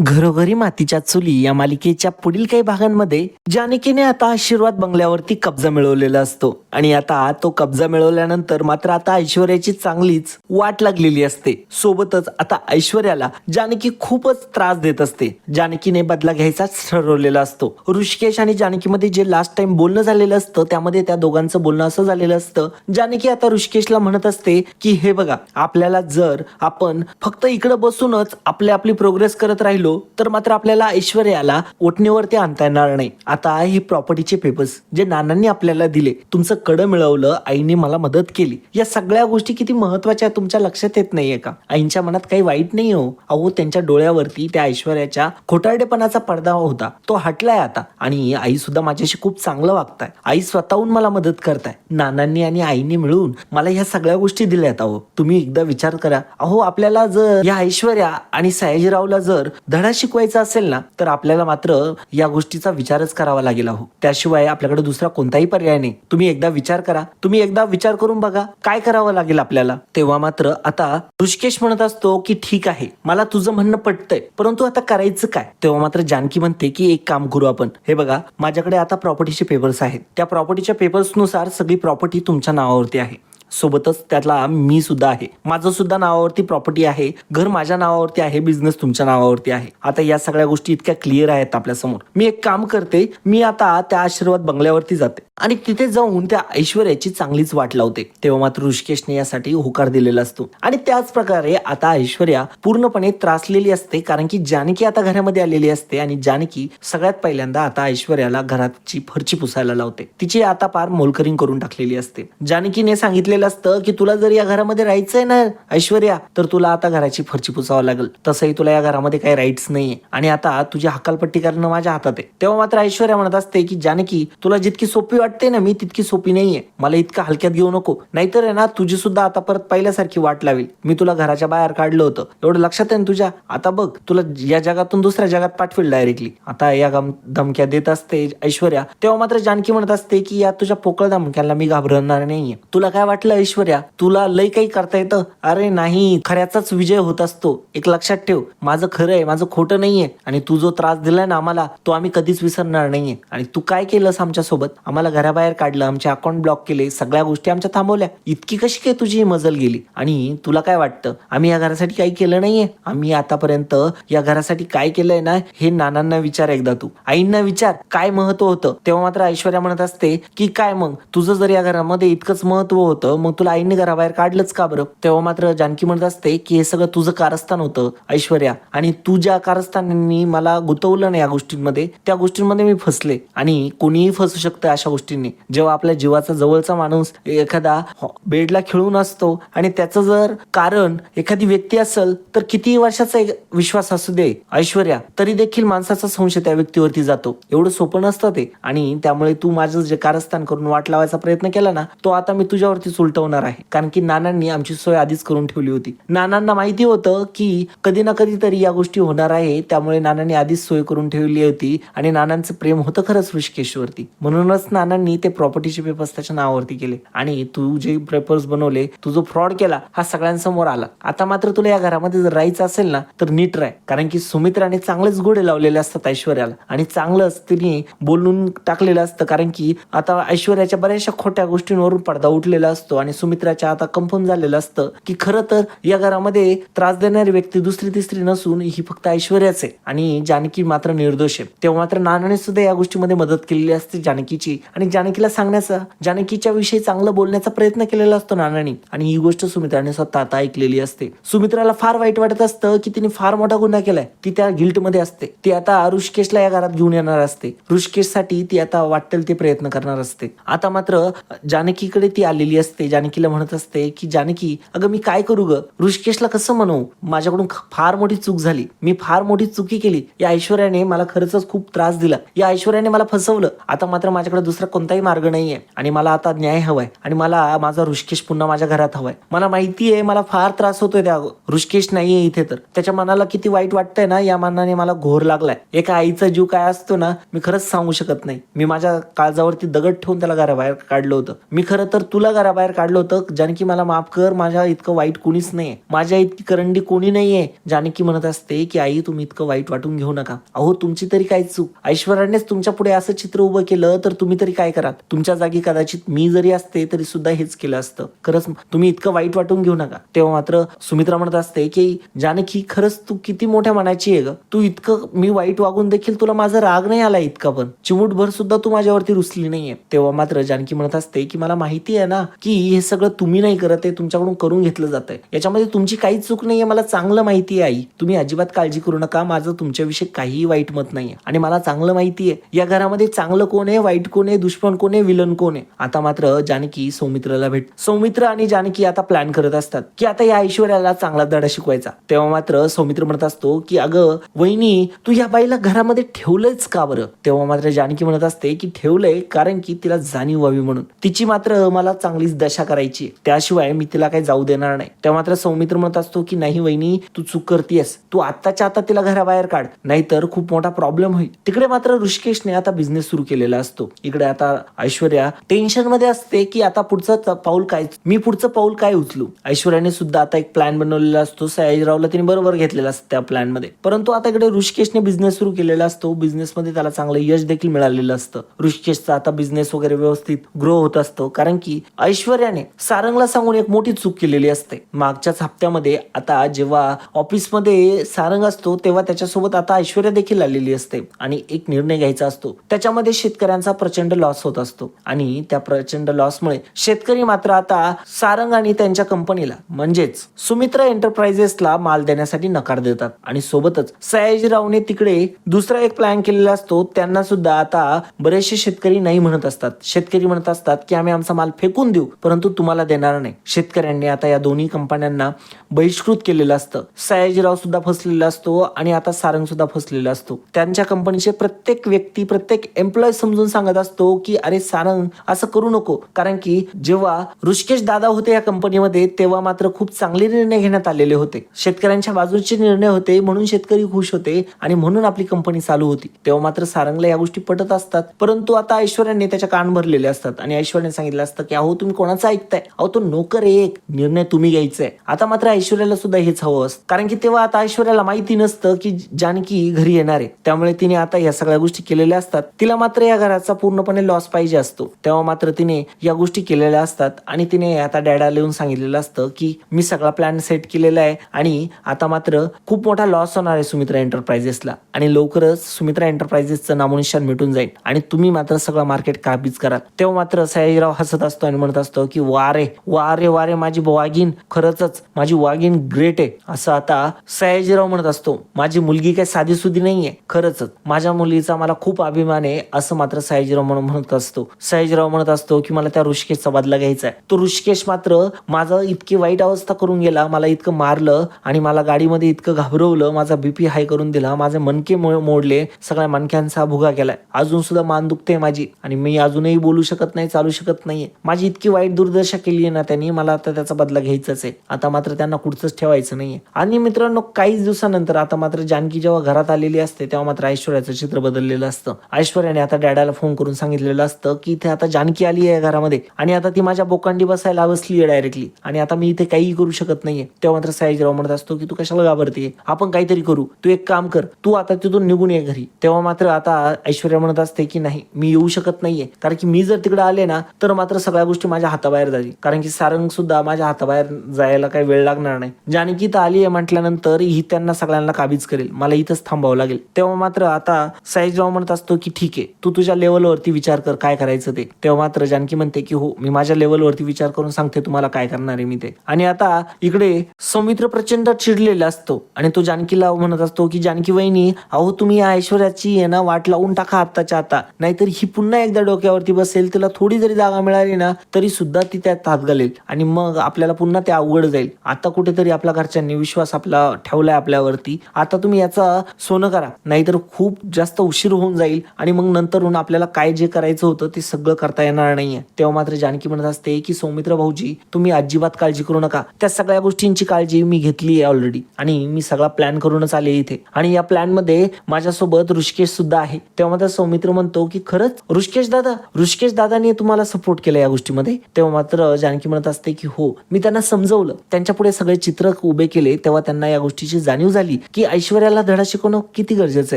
घरोघरी मातीच्या चुली या मालिकेच्या पुढील काही भागांमध्ये जानकीने आता आशीर्वाद बंगल्यावरती कब्जा मिळवलेला असतो. आणि आता तो कब्जा मिळवल्यानंतर मात्र आता ऐश्वर्याची चांगलीच वाट लागलेली असते. सोबतच आता ऐश्वर्याला जानकी खूपच त्रास देत असते. जानकीने बदला घ्यायचाच ठरवलेला असतो. ऋषिकेश आणि जानकीमध्ये जे लास्ट टाइम बोलणं झालेलं असतं त्यामध्ये त्या दोघांचं बोलणं असं झालेलं असतं. जानकी आता ऋषिकेशला म्हणत असते की हे बघा आपल्याला जर आपण फक्त इकडे बसूनच आपले आपली प्रोग्रेस करत राहिलो तर मात्र आपल्याला ऐश्वर्याला ओटणीवरती आणता येणार नाही. आता हे प्रॉपर्टीचे पेपर्स जे नानांनी आपल्याला दिले तुमचं कडं मिळवलं आईने मला मदत केली या सगळ्या गोष्टी किती महत्त्वाच्या आहेत तुमच्या लक्षात येत नाहीये का? आईंच्या मनात काही वाईट नाही हो. अहो त्यांच्या डोळ्यावरती त्या ऐश्वर्याच्या खोटारडेपणाचा पडदा होता. तो हटलाय आता आणि आई सुद्धा माझ्याशी खूप चांगलं वागताय. आई स्वतःहून मला मदत करताय. नानांनी आणि आईने मिळून मला ह्या सगळ्या गोष्टी दिल्यात अहो. तुम्ही एकदा विचार करा. अहो आपल्याला जर या ऐश्वर्या आणि सयाजीरावला जर धडा शिकवायचा असेल ना तर आपल्याला मात्र या गोष्टीचा विचारच करावा लागेल अहो. त्याशिवाय आपल्याकडे दुसरा कोणताही पर्याय नाही. तुम्ही एकदा विचार करा. तुम्ही एकदा विचार करून बघा काय करावं लागेल आपल्याला. तेव्हा मात्र आता ऋषिकेश म्हणत असतो की ठीक आहे मला तुझं म्हणणं पटतंय परंतु आता करायचं काय? तेव्हा मात्र जानकी म्हणते की एक काम करू आपण. हे बघा माझ्याकडे आता प्रॉपर्टीचे पेपर्स आहेत. त्या प्रॉपर्टीच्या पेपर्सनुसार सगळी प्रॉपर्टी तुमच्या नावावरती आहे. सोबतच त्यातला मी सुद्धा आहे. माझं सुद्धा नावावरती प्रॉपर्टी आहे. घर माझ्या नावावरती आहे. बिझनेस तुमच्या नावावरती आहे. आता या सगळ्या गोष्टी इतक्या क्लिअर आहेत आपल्यासमोर मी एक काम करते. मी आता त्या आशीर्वाद बंगल्यावरती जाते. आणि तिथे जाऊन त्या ऐश्वर्याची चांगलीच वाट लावते. तेव्हा मात्र ऋषिकेशने यासाठी होकार दिलेला असतो. आणि त्याच प्रकारे आता ऐश्वर्या पूर्णपणे त्रासलेली असते कारण की जानकी आता घरामध्ये आलेली असते आणि जानकी सगळ्यात पहिल्यांदा आता ऐश्वर्याला घराची फरची पुसायला लावते. तिची आता पार मोलकरिंग करून टाकलेली असते. जानकीने सांगितलेलं असतं की तुला जर या घरामध्ये राहायचंय ना ऐश्वर्या तर तुला आता घराची फरची पुसावं लागेल. तसंही तुला या घरामध्ये काही राईट्स नाहीये. आणि आता तुझी हकालपट्टी करणं माझ्या हातात आहे. तेव्हा मात्र ऐश्वर्या म्हणत असते की जानकी तुला जितकी सोपी वाटते ना मी तितकी सोपी नाहीये. मला इतकं हलक्यात घेऊ नको. नाहीतर आहे ना तुझी सुद्धा आता परत पहिल्यासारखी वाट लावेल. मी तुला घराच्या बाहेर काढलं होतं. एवढं लक्षात आहे ना तुझ्या? आता बघ तुला या जगातून दुसऱ्या जगात पाठवेल डायरेक्टली आता या धमक्या देत असते ऐश्वर्या. तेव्हा मात्र जानकी म्हणत असते की या तुझ्या पोकळ धमक्यांना मी घाबरणार नाहीये. तुला काय वाटलं ऐश्वर्या? तुला लय काही करता येतं? अरे नाही खऱ्याचाच विजय होत असतो. एक लक्षात ठेव. माझं खरं आहे माझं खोटं नाहीये. आणि तू जो त्रास दिलाय ना आम्हाला तो आम्ही कधीच विसरणार नाहीये. आणि तू काय केलंस आमच्यासोबत आम्हाला घराबाहेर काढलं आमचे अकाउंट ब्लॉक केले सगळ्या गोष्टी आमच्या थांबवल्या. इतकी कशी काय तुझी ही मजल गेली? आणि तुला काय वाटतं? आम्ही या घरासाठी काही केलं नाहीये. आम्ही आतापर्यंत या घरासाठी काय केलंय ना हे नानांना विचार एकदा तू. आईंना विचार काय महत्त्व होतं? तेव्हा मात्र ऐश्वर्या म्हणत असते की काय मग? तुझं जर या घरामध्ये इतकंच महत्त्व होतं मग तुला आईने घराबाहेर काढलंच का बरं? तेव्हा मात्र जानकी म्हणत असते की हे सगळं तुझं कारस्थान होतं ऐश्वर्या. आणि तू ज्या कारस्थानांनी मला गुतवलं नाही या गोष्टींमध्ये त्या गोष्टींमध्ये मी फसले. आणि कोणीही फसू शकतं अशा गोष्टी गोष्टींनी. जेव्हा आपल्या जीवाचा जवळचा माणूस एखादा हो, बेडला खिळून असतो आणि त्याचं जर कारण एखादी व्यक्ती असेल तर किती वर्षाचा एक विश्वास असू दे ऐश्वर्या तरी देखील माणसाचा संशय त्या व्यक्तीवरती जातो. एवढं सोपं नसतं ते. आणि त्यामुळे तू माझं जे कारस्थान करून वाट लावायचा प्रयत्न केला ना तो आता मी तुझ्यावरतीच उलटवणार आहे. कारण की नानांनी आमची सोय आधीच करून ठेवली होती. नानांना माहिती होतं की कधी ना कधी तरी या गोष्टी होणार आहे त्यामुळे नानांनी आधीच सोय करून ठेवली होती आणि नानांचं प्रेम होतं खरंच ऋषिकेशवरती. म्हणूनच अण्णांनी ते प्रॉपर्टीचे पेपर्स त्याच्या नावावरती केले. आणि तू जे पेपर्स बनवले तू जो फ्रॉड केला हा सगळ्यांसमोर आला. आता मात्र तुला या घरामध्ये जर राहायचं असेल ना तर नीट राह. कारण की सुमित्राने चांगलेच गोडे लावलेले असतात ऐश्वर्याला. आणि चांगलंच तिने बोलून टाकलेलं असतं. कारण की आता ऐश्वर्याच्या बऱ्याचशा खोट्या गोष्टींवरून पडदा उठलेला असतो. आणि सुमित्राच्या आता कंफर्म झालेलं असतं की खरं तर या घरामध्ये त्रास देणारी व्यक्ती दुसरी तिसरी नसून ही फक्त ऐश्वर्याच आहे. आणि जानकी मात्र निर्दोष आहे. तेव्हा मात्र नानाने सुद्धा या गोष्टीमध्ये मदत केलेली असते जानकीची. आणि जानकीला सांगण्याचा जानकीच्या विषयी चांगलं बोलण्याचा प्रयत्न केलेला असतो नानांनी. आणि ही गोष्ट सुमित्राने स्वतः आता ऐकलेली असते. सुमित्राला फार वाईट वाटत असतं की तिने फार मोठा गुन्हा केलाय. ती त्या गिल्टमध्ये असते. ती आता ऋषिकेशला या घरात घेऊन येणार असते. ऋषिकेशसाठी ती आता वाटेल ते प्रयत्न करणार असते. आता मात्र जानकीकडे ती आलेली असते. जानकीला म्हणत असते की जानकी अगं मी काय करू ग? ऋषिकेशला कसं म्हणू? माझ्याकडून फार मोठी चूक झाली. मी फार मोठी चुकी केली. या ऐश्वर्याने मला खरंच खूप त्रास दिला. या ऐश्वर्याने मला फसवलं. आता मात्र माझ्याकडे दुसरा कोणताही मार्ग नाहीये. आणि मला आता न्याय हवाय. आणि मला माझा ऋषिकेश पुन्हा माझ्या घरात हवाय. मला माहिती आहे मला फार त्रास होतोय त्या ऋषिकेश नाहीये इथे तर. त्याच्या मनाला किती वाईट वाटतंय ना या मनाने मला घोर लागलाय. एका आईचा जीव काय असतो ना मी खरंच सांगू शकत नाही. मी माझ्या काळजावरती दगड ठेवून त्याला घराबाहेर काढलं होतं. मी खरं तर तुला घराबाहेर काढलं होतं जानकी मला माफ कर माझ्या इतकं वाईट कोणीच नाहीये. माझ्या इतकी करंडी कोणी नाहीये जानकी म्हणत असते की आई तुम्ही इतकं वाईट वाटून घेऊ नका. अहो तुमची तरी काय चूक? ऐश्वर्यानेच तुमच्यापुढे असं चित्र उभं केलं तर तुम्ही तरी काय कराल? तुमच्या जागी कदाचित मी जरी असते तरी सुद्धा हेच केलं असतं. खरंच तुम्ही इतकं वाईट वाटून घेऊ नका. तेव्हा मात्र सुमित्रा म्हणत असते की जानकी खरंच तू किती मोठ्या मनाची आहे ग? तू इतकं मी वाईट वागून देखील तुला माझा राग नाही आला इतका पण. चिमूटभर सुद्धा तू माझ्यावरती रुसली नाहीये. तेव्हा मात्र जानकी म्हणत असते की मला माहिती आहे ना की हे सगळं तुम्ही नाही करत आहे तुमच्याकडून करून घेतलं जात आहे याच्यामध्ये तुमची काहीच चूक नाहीये मला चांगलं माहिती आहे आई. तुम्ही अजिबात काळजी करू नका माझं तुमच्याविषयी काहीही वाईट मत नाहीये. आणि मला चांगलं माहिती आहे या घरामध्ये चांगलं कोण आहे वाईट कोण आहे दुश्मन कोण आहे? विलन कोण आहे? आता मात्र जानकी सौमित्राला भेट सौमित्र आणि जानकी आता प्लॅन करत असतात की आता या ऐश्वर्याला चांगला धडा शिकवायचा. तेव्हा मात्र सौमित्र म्हणत असतो की अगं वहिनी तू या बाईला घरामध्ये ठेवलंच का बरं? तेव्हा मात्र जानकी म्हणत असते की ठेवलंय कारण की तिला जाणीव व्हावी म्हणून. तिची मात्र मला चांगलीच दशा करायची त्याशिवाय मी तिला काही जाऊ देणार नाही. तेव्हा मात्र सौमित्र म्हणत असतो की नाही वहिनी तू चूक करतेस तू आत्ताच्या आता तिला घराबाहेर काढ. नाहीतर खूप मोठा प्रॉब्लेम होईल. तिकडे मात्र ऋषिकेशने आता बिझनेस सुरू केलेला असतो. इकडे आता ऐश्वर्या टेन्शनमध्ये असते की आता पुढचं पाऊल काय? मी पुढचं पाऊल काय उचलू? ऐश्वर्याने सुद्धा आता एक प्लॅन बनवलेला असतो. सयाजीरावला तिने बरोबर घेतलेला असतो त्या प्लॅनमध्ये. परंतु आता इकडे ऋषिकेशने बिझनेस सुरू केलेला असतो. बिझनेस मध्ये त्याला चांगलं यश देखील मिळालेलं असतं. ऋषिकेशचा आता बिझनेस वगैरे व्यवस्थित ग्रो होत असतो. कारण की ऐश्वर्याने सारंगला सांगून एक मोठी चूक केलेली असते. मागच्याच हप्त्यामध्ये आता जेव्हा ऑफिसमध्ये सारंग असतो तेव्हा त्याच्यासोबत आता ऐश्वर्या देखील आलेली असते. आणि एक निर्णय घ्यायचा असतो. त्याच्यामध्ये शेतकऱ्यांचा प्रचंड लॉस होत असतो. आणि त्या प्रचंड लॉसमुळे शेतकरी मात्र आता सारंग आणि त्यांच्या कंपनीला म्हणजेच सुमित्रा एंटरप्राइजेसला माल देण्यासाठी नकार देतात. आणि सोबतच सयाजीरावने तिकडे दुसरा एक प्लॅन केलेला असतो. त्यांना सुद्धा आता बरेचसे शेतकरी नाही म्हणत असतात. शेतकरी म्हणत असतात की आम्ही आमचा माल फेकून देऊ परंतु तुम्हाला देणार नाही. शेतकऱ्यांनी आता या दोन्ही कंपन्यांना बहिष्कृत केलेलं असतं. सयाजीराव सुद्धा फसलेला असतो आणि आता सारंग सुद्धा फसलेला असतो. त्यांच्या कंपनीचे प्रत्येक व्यक्ती प्रत्येक एम्प्लॉय समजून सांगत असतो की अरे सारंग असं करू नको. कारण की जेव्हा ऋषिकेश दादा होते या कंपनीमध्ये तेव्हा मात्र खूप चांगले निर्णय घेण्यात आलेले होते. शेतकऱ्यांच्या बाजूचे निर्णय होते म्हणून शेतकरी खुश होते आणि म्हणून आपली कंपनी चालू होती. तेव्हा मात्र सारंगला या गोष्टी पटत असतात. परंतु आता ऐश्वर्याने त्याच्या कान भरलेले असतात आणि ऐश्वर्याने सांगितलं असतं की अहो तुम्ही कोणाचं ऐकताय? अहो तो नोकर एक. निर्णय तुम्ही घ्यायचा आहे आता मात्र ऐश्वर्याला सुद्धा हेच हवं असतं. कारण की तेव्हा आता ऐश्वर्याला माहिती नसतं की जानकी घरी येणार आहे. त्यामुळे तिने आता या सगळ्या गोष्टी केलेल्या असतात. तिला मात्र या घराचा पूर्णपणे लॉस पाहिजे असतो. तेव्हा मात्र तिने या गोष्टी केलेल्या असतात आणि तिने आता डॅडा लिहून सांगितलेलं असतं की मी सगळा प्लॅन सेट केलेला आहे आणि आता मात्र खूप मोठा लॉस होणार आहे सुमित्रा एंटरप्राइजेसला आणि लवकरच सुमित्रा एंटरप्राइजेसचं नामोनिशान मिटून जाईल. आणि तुम्ही मात्र सगळं मार्केट काबीज कराल. तेव्हा मात्र सयाजीराव हसत असतो आणि म्हणत असतो की वारे वारे वारे माझी वाघीन खरंच माझी वाघीन ग्रेट आहे. असं आता सयाजीराव म्हणत असतो. माझी मुलगी काही साधी सुधी नाहीये खरंच माझ्या मुलीचा मला खूप अभिमान आहे असं मात्र सयाजीराव म्हणून म्हणत असतो. सयाजीराव म्हणत असतो की मला त्या ऋषिकेशचा बदला घ्यायचा आहे. तो ऋषिकेश मात्र माझं इतकी वाईट अवस्था करून गेला मला इतकं मारलं आणि मला गाडीमध्ये इतकं घाबरवलं माझा बीपी हाय करून दिला माझे मनके मोडले सगळ्या मनक्यांचा भुगा केलाय. अजून सुद्धा मान दुखते माझी आणि मी अजूनही बोलू शकत नाही चालू शकत नाहीये. माझी इतकी वाईट दुर्दशा केली आहे ना त्यांनी मला आता त्याचा बदला घ्यायचाच आहे. आता मात्र त्यांना कुठचंच ठेवायचं नाहीये. आणि मित्रांनो काहीच दिवसानंतर आता मात्र जानकी जेव्हा घरात आलेली असते तेव्हा मात्र ऐश्वर्याचं चित्र बदललेलं असतं. ऐश्वर्याने आता डॅडाला फोन करून घेतलेलं असतं की इथे आता जानकी आली आहे घरामध्ये. आणि आता ती माझ्या बोकांडी बसायला बसली आहे डायरेक्टली आणि आता मी इथे काहीही करू शकत नाहीये. तेव्हा मात्र साईजराव म्हणत असतो की तू कशाला घाबरते आपण काहीतरी करू. तू एक काम कर. तू आता तिथून निघून ये घरी. तेव्हा मात्र आता ऐश्वर्या म्हणत असते की नाही मी येऊ शकत नाहीये. कारण की मी जर तिकडे आले ना तर मात्र सगळ्या गोष्टी माझ्या हाताबाहेर जाईल कारण की सारंग सुद्धा माझ्या हाताबाहेर जायला काही वेळ लागणार नाही. जानकी तर आली आहे म्हटल्यानंतर ही त्यांना सगळ्यांना काबीज करेल. मला इथंच थांबावं लागेल. तेव्हा मात्र आता साईजराव म्हणत असतो की ठीक आहे. तू तुझ्या लेवलवरती विचार विचार कर काय करायचं ते. तेव्हा मात्र जानकी म्हणते की हो मी माझ्या लेवलवरती विचार करून सांगते तुम्हाला काय करणार आहे मी ते. आणि आता इकडे सौमित्र प्रचंड चिडलेला असतो आणि तो जानकीला म्हणत असतो की जानकी वहिनी अहो तुम्ही या ऐश्वर्याची आहे ना वाट लावून टाका आत्ताच्या आता. नाहीतर ही पुन्हा एकदा डोक्यावरती बसेल तिला थोडी जरी जागा मिळाली ना तरी सुद्धा ती त्यात हात घालेल. आणि मग आपल्याला पुन्हा ते अवघड जाईल. आता कुठेतरी आपल्या घरच्यांनी विश्वास आपला ठेवलाय आपल्यावरती. आता तुम्ही याचा सोनं करा. नाहीतर खूप जास्त उशीर होऊन जाईल आणि मग नंतरून आपल्याला काय जे करा करायचं होतं ते सगळं करता येणार नाहीये. तेव्हा मात्र जानकी म्हणत असते की सौमित्र भाऊजी तुम्ही अजिबात काळजी करू नका. त्या सगळ्या गोष्टींची काळजी मी घेतली आहे ऑलरेडी आणि मी सगळा प्लॅन करूनच आले इथे. आणि या प्लॅनमध्ये माझ्यासोबत ऋषिकेश सुद्धा आहे. तेव्हा मात्र सौमित्र म्हणतो की खरंच? ऋषिकेश दादा? ऋषिकेश दादाने तुम्हाला सपोर्ट केला या गोष्टीमध्ये? तेव्हा मात्र जानकी म्हणत असते की हो. मी त्यांना समजवलं. त्यांच्या पुढे सगळे चित्र उभे केले. तेव्हा त्यांना या गोष्टीची जाणीव झाली की ऐश्वर्याला धडा शिकवणं किती गरजेचं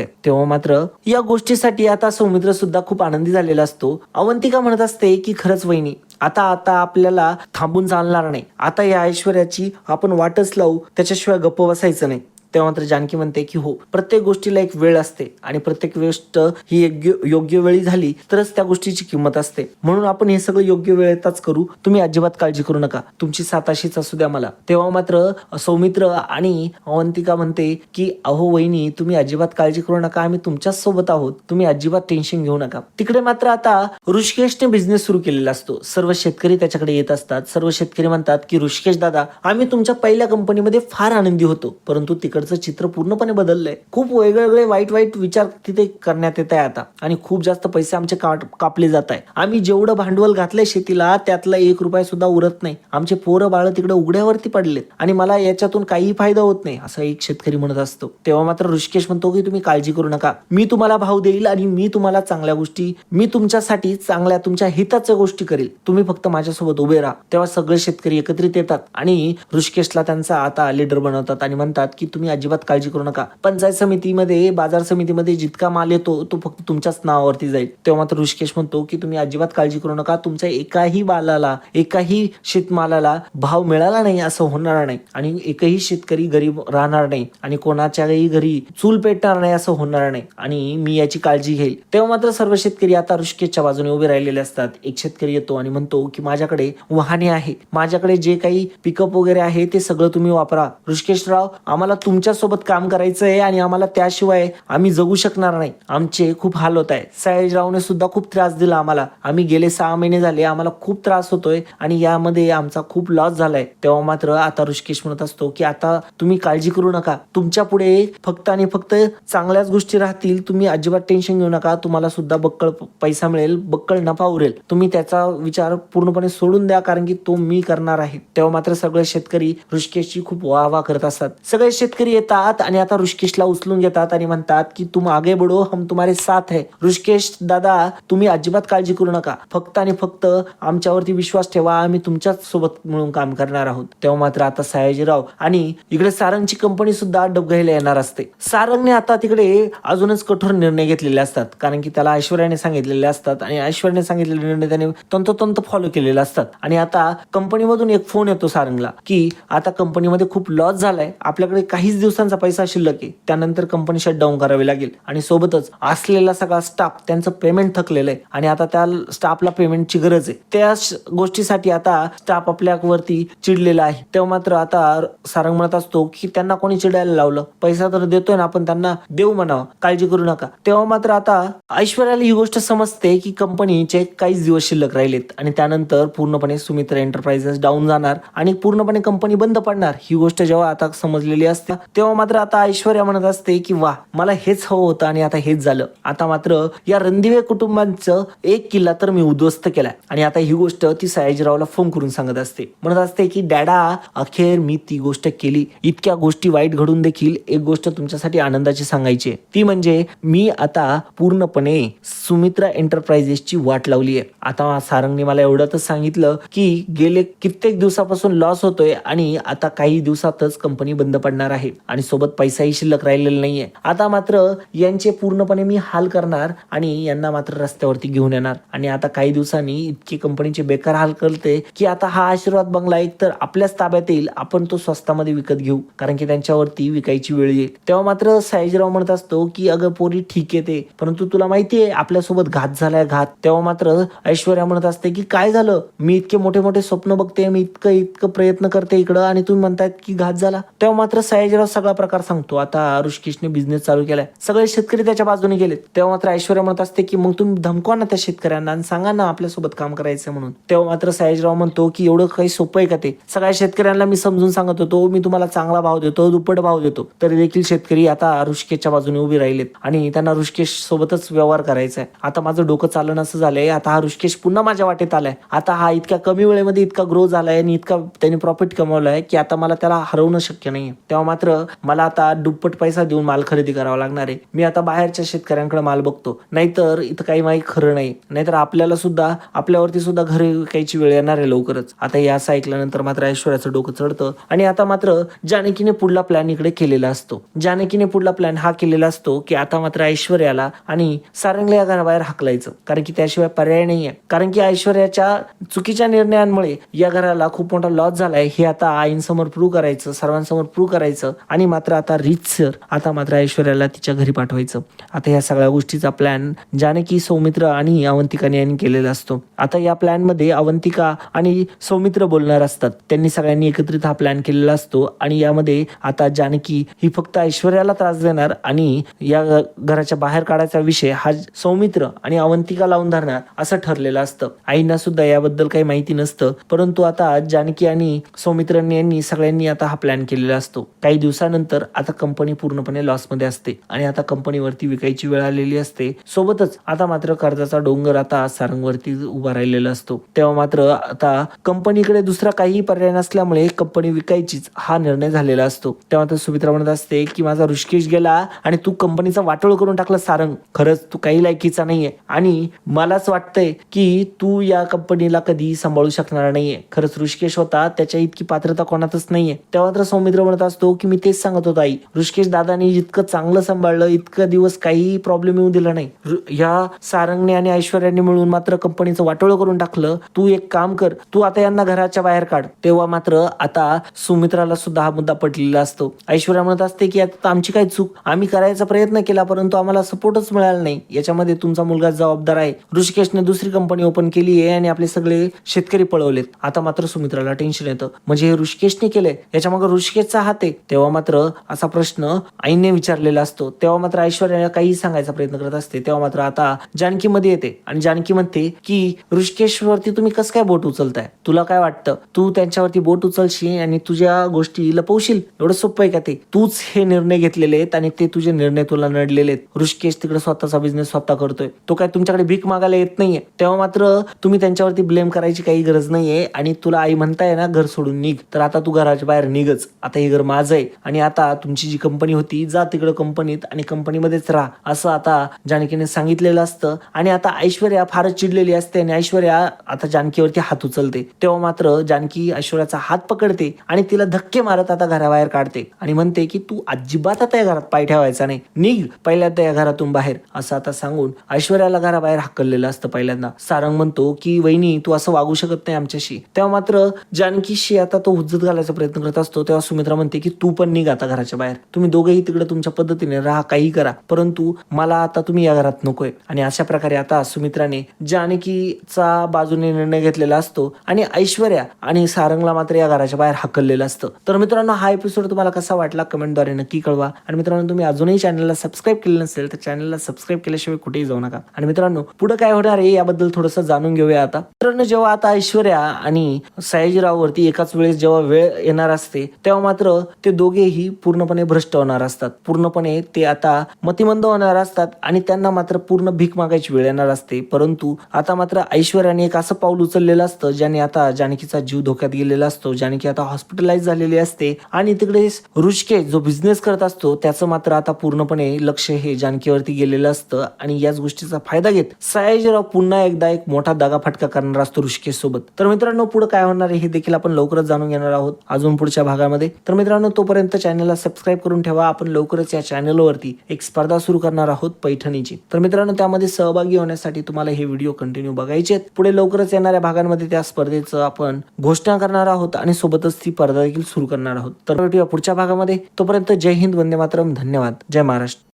आहे? तेव्हा मात्र या गोष्टीसाठी आता सौमित्र सुद्धा खूप आनंदी झालेला असतो. अवंतिका म्हणत असते की खरंच वहिनी आता आता आपल्याला थांबून चालणार नाही. आता या ऐश्वर्याची आपण वाटच लावू. त्याच्याशिवाय गप्प बसायचं नाही. तेव्हा मात्र जानकी म्हणते की हो प्रत्येक गोष्टीला एक वेळ असते आणि प्रत्येक गोष्ट ही योग्य योग्य वेळी झाली तरच त्या गोष्टीची किंमत असते. म्हणून आपण हे सगळं योग्य वेळेतच करू. तुम्ही अजिबात काळजी करू नका. तुमची साताशीच असू द्या मला. तेव्हा मात्र सौमित्र आणि अवंतिका म्हणते की अहो वहिनी तुम्ही अजिबात काळजी करू नका. आम्ही तुमच्याच सोबत आहोत. तुम्ही अजिबात टेन्शन घेऊ नका. तिकडे मात्र आता ऋषिकेशने बिझनेस सुरू केलेला असतो. सर्व शेतकरी त्याच्याकडे येत असतात. सर्व शेतकरी म्हणतात की ऋषिकेश दादा आम्ही तुमच्या पहिल्या कंपनीमध्ये फार आनंदी होतो. परंतु तिकडचं चित्र पूर्णपणे बदललंय. खूप वेगवेगळे वाईट वाईट विचार तिथे करण्यात येत आहे आता. आणि खूप जास्त पैसे आमचे काट- कापले जात आहे. आम्ही जेवढं भांडवल घातलंय शेतीला त्यातला एक रुपया सुद्धा उरत नाही. आमचे पोरं बाळ तिकडे उघड्यावरती पडलेत. आणि मला याच्यातून काही फायदा होत नाही असं एक शेतकरी म्हणत असतो. तेव्हा मात्र ऋषिकेश म्हणतो की तुम्ही काळजी करू नका. मी तुम्हाला भाव देईल आणि मी तुम्हाला चांगल्या गोष्टी मी तुमच्यासाठी चांगल्या तुमच्या हिताच्या गोष्टी करेल. तुम्ही फक्त माझ्यासोबत उभे राहा. तेव्हा सगळे शेतकरी एकत्रित येतात आणि ऋषिकेशला त्यांचा आता लीडर बनवतात आणि म्हणतात की तुम्ही अजिबात काळजी करू नका. पंचायत समितीमध्ये बाजार समितीमध्ये जितका माल येतो तो फक्त तुमच्याच नावावरती जाईल. तेव्हा मात्र ऋषिकेश म्हणतो की तुम्ही अजिबात काळजी करू नका. तुमच्या एकाही बालाला एकाही शेतमालाला भाव मिळाला नाही असं होणार नाही. आणि एकही शेतकरी गरीब राहणार नाही. आणि कोणाच्याही घरी चूल पेटणार नाही असं होणार नाही. आणि मी याची काळजी घेईल. तेव्हा मात्र सर्व शेतकरी आता ऋषिकेशच्या बाजूने उभे राहिलेले असतात. एक शेतकरी येतो आणि म्हणतो की माझ्याकडे वाहने आहे. माझ्याकडे जे काही पिकअप वगैरे आहे ते सगळं तुम्ही वापरा. ऋषिकेशराव आम्हाला तुम तुमच्यासोबत काम करायचं आहे आणि आम्हाला त्याशिवाय आम्ही जगू शकणार नाही. आमचे खूप हाल होत आहे सयाजीरावने सुद्धा खूप त्रास दिला आम्हाला. आम्ही गेले सहा महिने झाले. आम्हाला खूप त्रास होतोय आणि यामध्ये आमचा खूप लॉस झालाय. तेव्हा मात्र आता ऋषिकेश म्हणत असतो की आता तुम्ही काळजी करू नका. तुमच्यापुढे फक्त आणि फक्त चांगल्याच गोष्टी राहतील. तुम्ही अजिबात टेन्शन घेऊ नका. तुम्हाला सुद्धा बक्कळ पैसा मिळेल. बक्कळ नफा उरेल. तुम्ही त्याचा विचार पूर्णपणे सोडून द्या कारण की तो मी करणार आहे. तेव्हा मात्र सगळे शेतकरी ऋषिकेशची खूप वाह वाह करत असतात. सगळे शेतकरी येतात आणि आता ऋषिकेशला उचलून घेतात आणि म्हणतात की तुम आगे बढो हम तुम्हारे साथ है. ऋषिकेश दादा तुम्ही अजिबात काळजी करू नका. फक्त आणि फक्त आमच्यावरती विश्वास ठेवा. आम्ही तुमच्याच सोबत मिळून काम करणार आहोत. तेव्हा मात्र आता सयाजीराव आणि इकडे सारंगची कंपनी सुद्धा डबघाईला येणार असते. सारंगने आता तिकडे अजूनच कठोर निर्णय घेतलेले असतात. कारण की त्याला ऐश्वर्याने सांगितलेले असतात आणि ऐश्वर्याने सांगितलेले निर्णय त्याने तंतोतंत फॉलो केलेले असतात. आणि आता कंपनीमधून एक फोन येतो सारंगला की आता कंपनीमध्ये खूप लॉस झालाय. आपल्याकडे काहीच दिवसांचा पैसा शिल्लक आहे. त्यानंतर कंपनी शटडाऊन करावी लागेल. आणि सोबतच असलेला सगळा स्टाफ त्यांचं पेमेंट थकलेलं आहे. आणि आता त्या स्टाफला पेमेंटची गरज आहे. त्या गोष्टीसाठी आता स्टाफ आपल्यावरती चिडलेला आहे. तेव्हा मात्र आता सारंग म्हणत असतो की त्यांना कोणी चिडायला लावलं? पैसा तर देतोय ना आपण त्यांना देऊ म्हणावं. काळजी करू नका. तेव्हा मात्र आता ऐश्वर्याला ही गोष्ट समजते की कंपनीचे काहीच दिवस शिल्लक राहिलेत. आणि त्यानंतर पूर्णपणे सुमित्रा एंटरप्राइजेस डाऊन जाणार. आणि पूर्णपणे कंपनी बंद पडणार. ही गोष्ट जेव्हा आता समजलेली असते तेव्हा मात्र आता ऐश्वर्या म्हणत असते की वा मला हेच हवं होतं आणि आता हेच झालं. आता मात्र या रणदिवे कुटुंबांचं एक किल्ला तर मी उद्ध्वस्त केलाय. आणि आता ही गोष्ट ती सयाजीरावला फोन करून सांगत असते. म्हणत असते की डॅडा अखेर मी ती गोष्ट केली. इतक्या गोष्टी वाईट घडून देखील एक गोष्ट तुमच्यासाठी आनंदाची सांगायची आहे. ती म्हणजे मी आता पूर्णपणे सुमित्रा एंटरप्राइजेसची वाट लावली आहे आता सारंगने मला एवढंच सांगितलं की गेले कित्येक दिवसापासून लॉस होतोय आणि आता काही दिवसातच कंपनी बंद पडणार आहे. आणि सोबत पैसाही शिल्लक राहिलेला नाहीये. आता मात्र यांचे पूर्णपणे मी हाल करणार आणि यांना मात्र रस्त्यावरती घेऊन येणार. आणि आता काही दिवसांनी इतकी कंपनीचे बेकार हाल करते की आता हा आशीर्वाद बंगला एक तर आपल्याच ताब्यात येईल आपण तो स्वस्तामध्ये विकत घेऊ कारण की त्यांच्यावरती विकायची वेळ येईल. तेव्हा मात्र सयाजीराव म्हणत असतो की अगं पोरी ठीक आहे ते परंतु तुला माहितीये आपल्यासोबत घात झालाय घात. तेव्हा मात्र ऐश्वर्या म्हणत असते की काय झालं? मी इतके मोठे मोठे स्वप्न बघते मी इतकं इतकं प्रयत्न करते इकडं आणि तुम्ही म्हणतायत की घात झाला. तेव्हा मात्र सयाजीराव सगळा प्रकार सांगतो. आता ऋषिकेशने बिझनेस चालू केलाय. सगळे शेतकरी त्याच्या बाजूने गेलेत. तेव्हा मात्र ऐश्वर्या म्हणत असते की मग तुम्ही धमकवा ना त्या शेतकऱ्यांना आणि सांगा ना आपल्यासोबत काम करायचं म्हणून. तेव्हा मात्र सयाजीराव म्हणतो की एवढं काही सोपं आहे का ते? सगळ्या शेतकऱ्यांना मी समजून सांगत होतो मी तुम्हाला चांगला भाव देतो दुप्पट भाव देतो. तरी देखील शेतकरी आता ऋषिकेशच्या बाजूने उभे राहिलेत आणि त्यांना ऋषिकेश सोबतच व्यवहार करायचा आहे. आता माझं डोकं चालणं असं झालंय. आता हा ऋषिकेश पुन्हा माझ्या वाटेत आलाय. आता हा इतक्या कमी वेळेमध्ये इतका ग्रो झालाय आणि इतका त्यांनी प्रॉफिट कमवलाय की आता मला त्याला हरवणं शक्य नाही तेव्हा मात्र मला आता दुप्पट पैसा देऊन माल खरेदी करावा लागणार आहे. मी आता बाहेरच्या शेतकऱ्यांकडे माल बघतो. नाहीतर इथं काही माहीत खरं नाही. नाहीतर आपल्याला सुद्धा आपल्यावरती सुद्धा घरी विकायची वेळ येणार आहे लवकरच. आता हे असं ऐकल्यानंतर मात्र ऐश्वर्याचं डोकं चढतं. आणि आता मात्र जानकीने पुढला प्लॅन इकडे केलेला असतो. जानकीने पुढला प्लॅन हा केलेला असतो की आता मात्र ऐश्वर्याला आणि सारंगला या घराबाहेर हाकलायचं. कारण की त्याशिवाय पर्याय नाही आहे कारण की ऐश्वर्याच्या चुकीच्या निर्णयांमुळे या घराला खूप मोठा लॉस झालाय. हे आता आईंसमोर प्रूव्ह करायचं सर्वांसमोर प्रूव्ह करायचं. आणि मात्र आता रिच सर आता मात्र ऐश्वर्याला तिच्या घरी पाठवायचं. आता या सगळ्या गोष्टीचा प्लॅन जानकी सौमित्र आणि अवंतिकाने यांनी केलेला असतो. आता या प्लॅनमध्ये अवंतिका आणि सौमित्र बोलणार असतात. त्यांनी सगळ्यांनी एकत्रित हा प्लॅन केलेला असतो आणि यामध्ये आता जानकी ही फक्त ऐश्वर्याला त्रास देणार आणि या घराच्या बाहेर काढायचा विषय हा सौमित्र आणि अवंतिका लावून धरणार असं ठरलेलं असतं. आईंना सुद्धा याबद्दल काही माहिती नसतं परंतु आता जानकी आणि सौमित्र यांनी सगळ्यांनी आता हा प्लॅन केलेला असतो. काही दिवस दिवसानंतर आता कंपनी पूर्णपणे लॉसमध्ये असते आणि आता कंपनीवरती विकायची वेळ आलेली असते. सोबतच आता मात्र कर्जाचा डोंगर आता सारंगवरती उभा राहिलेला असतो. तेव्हा मात्र आता कंपनीकडे दुसरा काहीही पर्याय नसल्यामुळे कंपनी विकायचीच हा निर्णय झालेला असतो. तेव्हा तर सुमित्रा म्हणत असते की माझा ऋषिकेश गेला आणि तू कंपनीचा वाटोळ करून टाकला सारंग. खरंच तू काही लायकीचा नाहीये आणि मलाच वाटतंय की तू या कंपनीला कधी सांभाळू शकणार नाहीये. खरंच ऋषिकेश होता त्याच्या इतकी पात्रता कोणातच नाहीये. तेव्हा तर सौमित्र म्हणत असतो की मी तेच सांगत होतो आई. ऋषिकेश दादानी इतकं चांगलं सांभाळलं इतकं दिवस काही प्रॉब्लेम येऊ दिला नाही. ह्या सारंगने आणि ऐश्वर्याने मिळून मात्र कंपनीचं वाटोळ करून टाकलं. तू एक काम कर तू आता यांना घराच्या बाहेर काढ. तेव्हा मात्र आता सुमित्राला सुद्धा हा मुद्दा पटलेला असतो. ऐश्वर्या म्हणत असते की आता आमची काय चूक? आम्ही करायचा प्रयत्न केला परंतु आम्हाला सपोर्टच मिळाला नाही. याच्यामध्ये तुमचा मुलगा जबाबदार आहे. ऋषिकेशने दुसरी कंपनी ओपन केली आहे आणि आपले सगळे शेतकरी पळवलेत. आता मात्र सुमित्राला टेन्शन येतं. म्हणजे हे ऋषिकेशने केलंय? याच्या मागे ऋषिकेशचा हात आहे. तेव्हा तेव्हा मात्र असा प्रश्न आईने विचारलेला असतो तेव्हा मात्र ऐश्वर्याला काही सांगायचा प्रयत्न करत असते. तेव्हा मात्र आता जानकी मध्ये येते आणि जानकी म्हणते की ऋषिकेशवरती तुम्ही कसं काय बोट उचलताय? तुला काय वाटतं? तू त्यांच्यावरती बोट उचलशील आणि तुझ्या गोष्टी लपवशील? एवढं सोपं आहे का ते? तूच हे निर्णय घेतलेले आहेत आणि ते तुझे निर्णय तुला नडलेले आहेत. ऋषिकेश तिकडे स्वतःचा बिझनेस स्वतः करतोय. तो काय तुमच्याकडे भीक मागायला येत नाहीये. तेव्हा मात्र तुम्ही त्यांच्यावरती ब्लेम करायची काही गरज नाहीये आणि तुला आई म्हणताय ना घर सोडून निघ. तर आता तू घराच्या बाहेर निघच. आता हे घर माझं आहे. आणि आता तुमची जी कंपनी होती जा तिकडे कंपनीत आणि कंपनीमध्येच राहा असं आता जानकीने सांगितलेलं असतं. आणि आता ऐश्वर्या फारच चिडलेली असते आणि ऐश्वर्या आता जानकीवरती हात उचलते. तेव्हा मात्र जानकी ऐश्वर्याचा हात पकडते आणि तिला धक्के मारत आता घराबाहेर काढते. आणि म्हणते की तू अजिबात आता या घरात पाय ठेवायचा नाही. निघ पहिल्यांदा या घरातून बाहेर. असं आता सांगून ऐश्वर्याला घराबाहेर हाकललेलं असतं पहिल्यांदा. सारंग म्हणतो की वहिनी तू असं वागू शकत नाही आमच्याशी. तेव्हा मात्र जानकीशी आता तो हुज्जत घालायचा प्रयत्न करत असतो. तेव्हा सुमित्रा म्हणते की तू पण निघा आता घराच्या बाहेर. तुम्ही दोघेही तिकडे तुमच्या पद्धतीने राहा काही करा. परंतु मला आता तुम्ही या घरात नकोय. आणि अशा प्रकारे आता सुमित्राने जानकीचा बाजूने निर्णय घेतलेला असतो आणि ऐश्वर्या आणि सारंगला मात्र या घराच्या बाहेर हाकललेलं असतं. तर मित्रांनो हा एपिसोड तुम्हाला कसा वाटला कमेंटद्वारे नक्की कळवा. आणि मित्रांनो तुम्ही अजूनही चॅनलला सबस्क्राईब केलं नसेल तर चॅनलला सबस्क्राईब केल्याशिवाय कुठेही जाऊ नका. आणि मित्रांनो पुढे काय होणार आहे याबद्दल थोडंसं जाणून घेऊया आता. मित्रांनो जेव्हा आता ऐश्वर्या आणि सयाजीराववरती एकाच वेळेस जेव्हा वेळ येणार असते तेव्हा मात्र ते दोघे दोघेही पूर्णपणे भ्रष्ट होणार असतात. पूर्णपणे ते आता मतिमंद होणार असतात आणि त्यांना मात्र पूर्ण भीक मागायची वेळ येणार असते. परंतु आता मात्र ऐश्वर्याने एक असं पाऊल उचललेलं असतं ज्याने आता जानकीचा जीव धोक्यात गेलेला असतो जानकी आता हॉस्पिटलाइज झालेली असते आणि तिकडे रुचके जो बिझनेस करत असतो त्याचं मात्र आता पूर्णपणे लक्ष हे जानकीवरती गेलेलं असतं आणि याच गोष्टीचा फायदा घेत सयाजीराव पुन्हा एकदा एक मोठा दगाफटका करणार असतो ऋषिकेश सोबत तर मित्रांनो पुढे काय होणार आहे हे देखील आपण लवकरच जाणून घेणार आहोत. अजून पुढच्या भागामध्ये. तर मित्रांनो तोपर्यंत तोपर्यंत चॅनलला सबस्क्राईब करून ठेवा. आपण लवकरच या चॅनलवरती एक स्पर्धा सुरू करणार आहोत पैठणीची. तर मित्रांनो त्यामध्ये सहभागी होण्यासाठी तुम्हाला हे व्हिडिओ कंटिन्यू बघायचे आहेत. पुढे लवकरच येणाऱ्या भागांमध्ये त्या स्पर्धेचं आपण घोषणा करणार आहोत आणि सोबतच ती स्पर्धा देखील सुरू करणार आहोत. तर भेटूया पुढच्या भागामध्ये. तोपर्यंत जय हिंद वंदे मातरम. धन्यवाद. जय महाराष्ट्र.